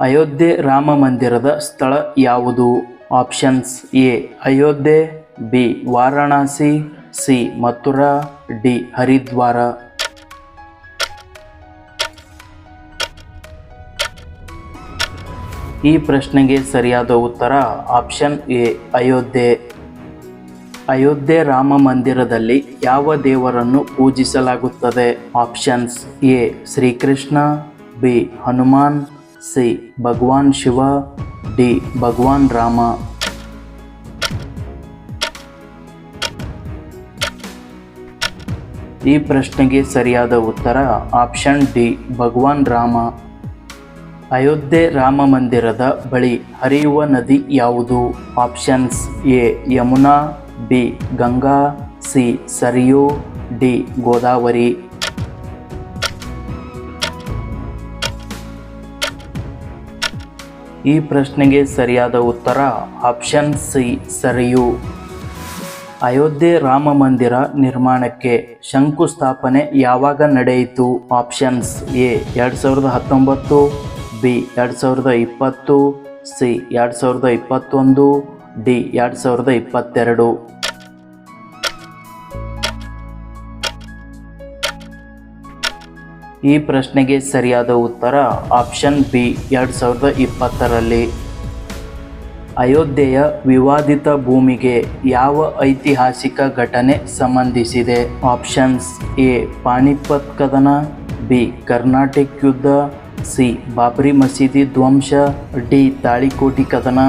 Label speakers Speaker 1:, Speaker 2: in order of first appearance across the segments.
Speaker 1: ಅಯೋಧ್ಯೆ ರಾಮ ಮಂದಿರದ ಸ್ಥಳ ಯಾವುದು? Options A, Ayodhya, B, Varanasi, C, Mathura, D, Haridwar. ಈ ಪ್ರಶ್ನೆಗೆ ಸರಿಯಾದ ಉತ್ತರ ಆಪ್ಷನ್ ಎ, ಅಯೋಧ್ಯೆ. ಅಯೋಧ್ಯೆ ರಾಮ ಮಂದಿರದಲ್ಲಿ ಯಾವ ದೇವರನ್ನು ಪೂಜಿಸಲಾಗುತ್ತದೆ? Options A, Shrikrishna, B, Hanuman C, Bhagwan Shiva, D, Bhagwan Rama. ಈ ಪ್ರಶ್ನೆಗೆ ಸರಿಯಾದ ಉತ್ತರ ಆಪ್ಷನ್ ಡಿ, ಭಗವಾನ್ ರಾಮ. ಅಯೋಧ್ಯೆ ರಾಮ ಮಂದಿರದ ಬಳಿ ಹರಿಯುವ ನದಿ ಯಾವುದು? Options A, Yamuna, B, Ganga, C, Saryu, D, Godavari. ಈ ಪ್ರಶ್ನೆಗೆ ಸರಿಯಾದ ಉತ್ತರ ಆಪ್ಷನ್ ಸಿ ಸರಿಯು. ಅಯೋಧ್ಯೆ ರಾಮ ಮಂದಿರ ನಿರ್ಮಾಣಕ್ಕೆ ಶಂಕುಸ್ಥಾಪನೆ ಯಾವಾಗ ನಡೆಯಿತು? ಆಪ್ಷನ್ಸ್ ಎ ಎರಡು ಸಾವಿರದ ಹತ್ತೊಂಬತ್ತು ಬಿ ಎರಡು ಸಾವಿರದ ಇಪ್ಪತ್ತು ಸಿ ಎರಡು ಸಾವಿರದ ಇಪ್ಪತ್ತೊಂದು ಡಿ ಎರಡು ಸಾವಿರದ ಇಪ್ಪತ್ತೆರಡು. ಈ ಪ್ರಶ್ನೆಗೆ ಸರಿಯಾದ ಉತ್ತರ ಆಪ್ಷನ್ ಬಿ, ಎರಡು ಸಾವಿರದ ಇಪ್ಪತ್ತರಲ್ಲಿ. ಅಯೋಧ್ಯೆಯ ವಿವಾದಿತ ಭೂಮಿಗೆ ಯಾವ ಐತಿಹಾಸಿಕ ಘಟನೆ ಸಂಬಂಧಿಸಿದೆ? ಆಪ್ಷನ್ಸ್ ಎ ಪಾಣಿಪತ್ ಕದನ, ಬಿ, ಕರ್ನಾಟಕ ಯುದ್ಧ, ಸಿ, ಬಾಬ್ರಿ ಮಸೀದಿ ಧ್ವಂಸ, ಡಿ, ತಾಳಿಕೋಟಿ ಕದನ.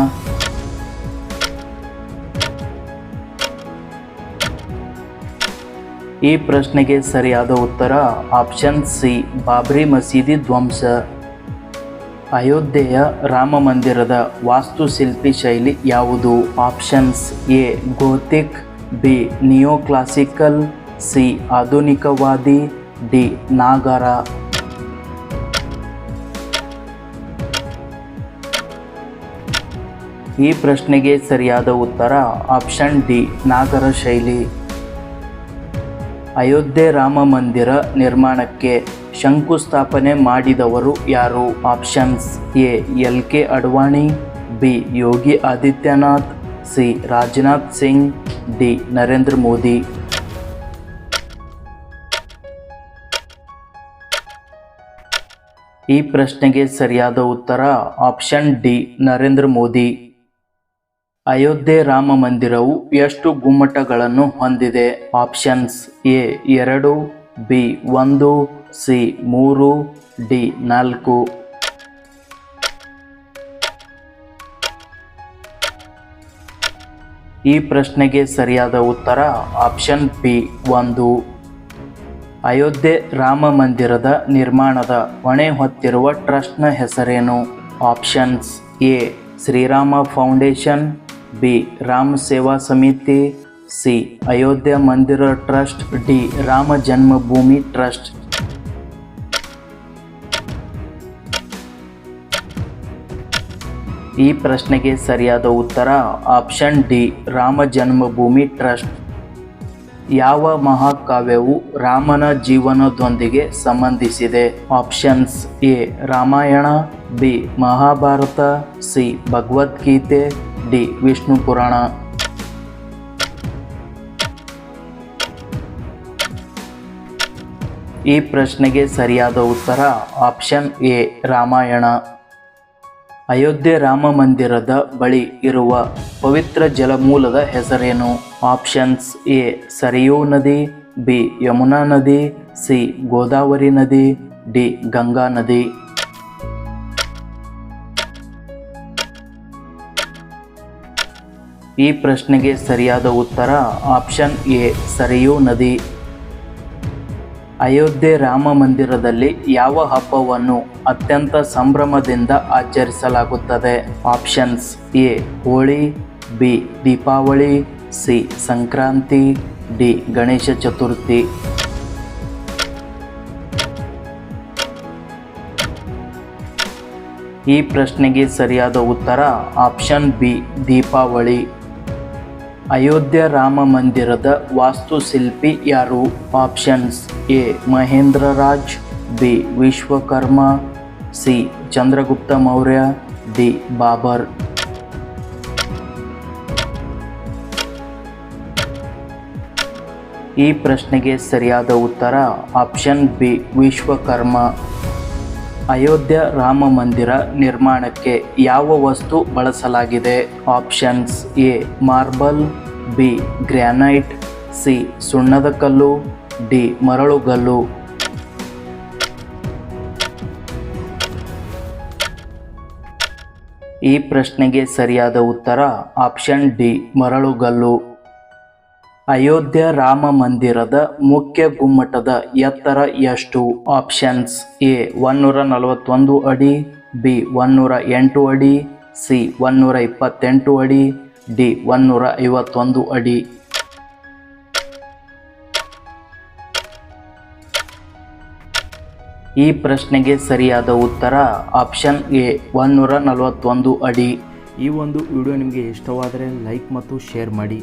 Speaker 1: ಈ ಪ್ರಶ್ನೆಗೆ ಸರಿಯಾದ ಉತ್ತರ ಆಪ್ಷನ್ ಸಿ ಬಾಬ್ರಿ ಮಸೀದಿ ಧ್ವಂಸ. ಅಯೋಧ್ಯೆಯ ರಾಮ ಮಂದಿರದ ವಾಸ್ತುಶಿಲ್ಪಿ ಶೈಲಿ ಯಾವುದು? Options A gothic B neo classical C ಆಧುನಿಕವಾದಿ D Nagara ಈ ಪ್ರಶ್ನೆಗೆ ಸರಿಯಾದ ಉತ್ತರ ಆಪ್ಷನ್ ಡಿ ನಾಗರ ಶೈಲಿ. ಅಯೋಧ್ಯೆ ರಾಮ ಮಂದಿರ ನಿರ್ಮಾಣಕ್ಕೆ ಶಂಕುಸ್ಥಾಪನೆ ಮಾಡಿದವರು ಯಾರು? Options A, L K Advani, B, Yogi Adityanath, C, Rajnath Singh, D, Narendra Modi. ಈ ಪ್ರಶ್ನೆಗೆ ಸರಿಯಾದ ಉತ್ತರ ಆಪ್ಷನ್ ಡಿ, ನರೇಂದ್ರ ಮೋದಿ. ಅಯೋಧ್ಯೆ ರಾಮ ಮಂದಿರವು ಎಷ್ಟು ಗುಮ್ಮಟಗಳನ್ನು ಹೊಂದಿದೆ? ಆಪ್ಷನ್ಸ್ ಎ, ಎರಡು, ಬಿ, ಒಂದು, ಸಿ, ಮೂರು, ಡಿ, ನಾಲ್ಕು. ಈ ಪ್ರಶ್ನೆಗೆ ಸರಿಯಾದ ಉತ್ತರ ಆಪ್ಷನ್ ಬಿ, ಒಂದು. ಅಯೋಧ್ಯೆ ರಾಮ ಮಂದಿರದ ನಿರ್ಮಾಣದ ಹೊಣೆ ಹೊತ್ತಿರುವ ಟ್ರಸ್ಟ್ನ ಹೆಸರೇನು? Options A, Shrirama foundation B. Rama Seva Samiti, C. Ayodhya Mandir trust, D. Rama Janmabhoomi trust. ಈ ಪ್ರಶ್ನೆಗೆ ಸರಿಯಾದ ಉತ್ತರ option D. Rama Janmabhoomi trust. ಯಾವ ಮಹಾಕಾವ್ಯವು ರಾಮನ ಜೀವನದೊಂದಿಗೆ ಸಂಬಂಧಿಸಿದೆ? Options A. Ramayana, B. Mahabharata, C. Bhagavad Gita D Vishnu Purana. ಈ ಪ್ರಶ್ನೆಗೆ ಸರಿಯಾದ ಉತ್ತರ ಆಪ್ಷನ್ ಎ, ರಾಮಾಯಣ. ಅಯೋಧ್ಯೆ ರಾಮ ಮಂದಿರದ ಬಳಿ ಇರುವ ಪವಿತ್ರ ಜಲಮೂಲದ ಹೆಸರೇನು? ಆಪ್ಷನ್ಸ್ ಎ, ಸರಿಯೂ ನದಿ, ಬಿ, ಯಮುನಾ ನದಿ, ಸಿ, ಗೋದಾವರಿ ನದಿ, ಡಿ, ಗಂಗಾ ನದಿ. ಈ ಪ್ರಶ್ನೆಗೆ ಸರಿಯಾದ ಉತ್ತರ ಆಪ್ಷನ್ ಎ, ಸರಿಯೂ ನದಿ. ಅಯೋಧ್ಯೆ ರಾಮ ಮಂದಿರದಲ್ಲಿ ಯಾವ ಹಬ್ಬವನ್ನು ಅತ್ಯಂತ ಸಂಭ್ರಮದಿಂದ ಆಚರಿಸಲಾಗುತ್ತದೆ? Options A, Holi, B, Deepavali, C, Sankranti, D, Ganesh Chaturthi. ಈ ಪ್ರಶ್ನೆಗೆ ಸರಿಯಾದ ಉತ್ತರ ಆಪ್ಷನ್ ಬಿ, ದೀಪಾವಳಿ. ಅಯೋಧ್ಯ ರಾಮ ಮಂದಿರದ ವಾಸ್ತುಶಿಲ್ಪಿ ಯಾರು? Options A Mahendra Raj B, Vishwakarma, C, Chandragupta Maurya, D, Babur. ಈ ಪ್ರಶ್ನೆಗೆ ಸರಿಯಾದ ಉತ್ತರ ಆಪ್ಷನ್ ಬಿ, ವಿಶ್ವಕರ್ಮ. ಅಯೋಧ್ಯ ರಾಮ ಮಂದಿರ ನಿರ್ಮಾಣಕ್ಕೆ ಯಾವ ವಸ್ತು ಬಳಸಲಾಗಿದೆ? Options A, marble, B granite C, ಸುಣ್ಣದ ಕಲ್ಲು, ಡಿ ಮರಳುಗಲ್ಲು ಈ ಪ್ರಶ್ನೆಗೆ ಸರಿಯಾದ ಉತ್ತರ ಆಪ್ಷನ್ ಡಿ ಮರಳುಗಲ್ಲು ಅಯೋಧ್ಯ ರಾಮ ಮಂದಿರದ ಮುಖ್ಯ ಗುಮ್ಮಟದ ಎತ್ತರ ಎಷ್ಟು? ಆಪ್ಷನ್ಸ್ ಎ ಒನ್ನೂರ ನಲವತ್ತೊಂದು ಅಡಿ ಬಿ ಒನ್ನೂರ ಎಂಟು ಅಡಿ ಸಿ ಒನ್ನೂರ ಇಪ್ಪತ್ತೆಂಟು ಅಡಿ ಡಿ ಒನ್ನೂರ ಐವತ್ತೊಂದು ಅಡಿ. ಈ ಪ್ರಶ್ನೆಗೆ ಸರಿಯಾದ ಉತ್ತರ ಆಪ್ಷನ್ ಎ ಒನ್ನೂರ ನಲವತ್ತೊಂದು ಅಡಿ. ಈ ಒಂದು ವಿಡಿಯೋ ನಿಮಗೆ ಇಷ್ಟವಾದರೆ ಲೈಕ್ ಮತ್ತು ಶೇರ್ ಮಾಡಿ.